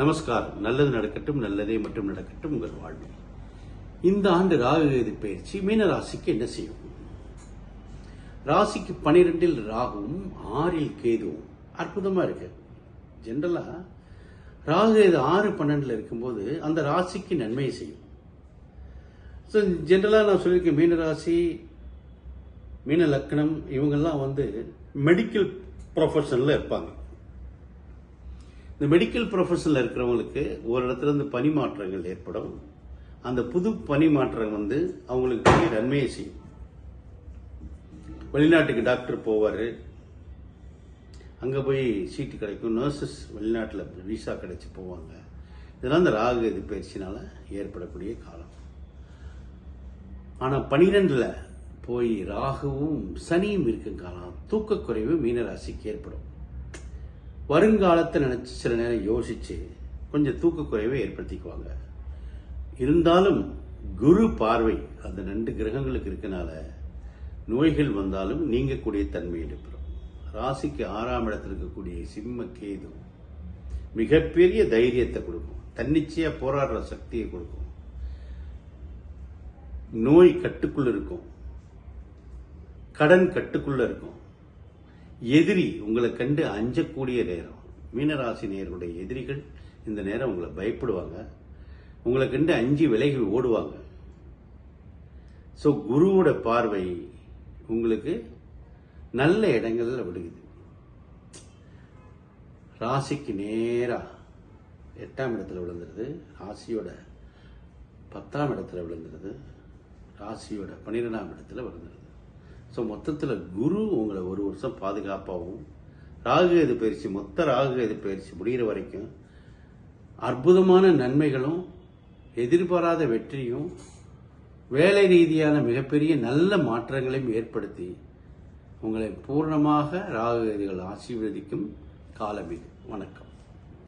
நமஸ்காரம். நல்லது நடக்கட்டும் நல்லதே மட்டும் நடக்கட்டும் உங்கள் வாழ்வில். இந்த ஆண்டு ராகுகேது பயிற்சி மீன ராசிக்கு என்ன செய்யும்? ராசிக்கு பனிரெண்டில் ராகுவும் ஆறில் கேதுவும். அற்புதமா இருக்கு. ஜென்ரலா ராகுகேது ஆறு பன்னெண்டுல இருக்கும்போது அந்த ராசிக்கு நன்மையை செய்யும். ஸோ ஜென்ரலாக நான் சொல்லியிருக்கேன் மீன ராசி மீன லக்னம் இவங்கெல்லாம் வந்து மெடிக்கல் ப்ரொஃபஷனில் இருப்பாங்க. இந்த மெடிக்கல் ப்ரொஃபஷனில் இருக்கிறவங்களுக்கு ஒரு இடத்துல இருந்து பணி மாற்றங்கள் ஏற்படும். அந்த புது பணி மாற்றம் வந்து அவங்களுக்கு பெரிய நன்மையை செய்யும். வெளிநாட்டுக்கு டாக்டர் போவார். அங்கே போய் சீட்டு கிடைக்கும். நர்சஸ் வெளிநாட்டில் விசா கிடைச்சி போவாங்க. இதெல்லாம் இந்த ராகு இது பயிற்சினால் ஏற்படக்கூடிய காலம். ஆனால் பனிரெண்டில் போய் ராகுவும் சனியும் இருக்கும் காலம். தூக்கக்குறைவு மீனராசிக்கு ஏற்படும். வருங்காலத்தை நினச்சி சில நேரம் யோசிச்சு கொஞ்சம் தூக்கக்குறைவை ஏற்படுத்திக்குவாங்க. இருந்தாலும் குரு பார்வை அந்த ரெண்டு கிரகங்களுக்கு இருக்கனால நோய்கள் வந்தாலும் நீங்கக்கூடிய தன்மை ஏற்படும். ராசிக்கு ஆறாம் இடத்தில் இருக்கக்கூடிய சிம்ம கேது மிகப்பெரிய தைரியத்தை கொடுக்கும். தன்னிச்சையாக போராடுற சக்தியை கொடுக்கும். நோய் கட்டுக்குள்ள இருக்கும். கடன் கட்டுக்குள்ள இருக்கும். எதிரி உங்களை கண்டு அஞ்சக்கூடிய நேரம். மீனராசி நேர்களுடைய எதிரிகள் இந்த நேரம் உங்களை பயப்படுவாங்க. உங்களை கண்டு அஞ்சு விலகி ஓடுவாங்க. ஸோ குருவோட பார்வை உங்களுக்கு நல்ல இடங்களில் விடுகுது ராசிக்கு நேராக எட்டாம் இடத்துல விழுந்துருது. ராசியோட பத்தாம் இடத்துல விழுந்துருது. ராசியோட பன்னிரெண்டாம் இடத்துல விழுந்துருது. ஸோ மொத்தத்தில் குரு உங்களை ஒரு வருஷம் பாதுகாப்பாகவும் ராகு எது பயிற்சி மொத்த ராகு எது பயிற்சி முடிகிற வரைக்கும் அற்புதமான நன்மைகளும் எதிர்பாராத வெற்றியும் வேலை ரீதியான மிகப்பெரிய நல்ல மாற்றங்களையும் ஏற்படுத்தி உங்களை பூர்ணமாக ராகு எதிர்கள் ஆசீர்வதிக்கும் காலம் இது. வணக்கம்.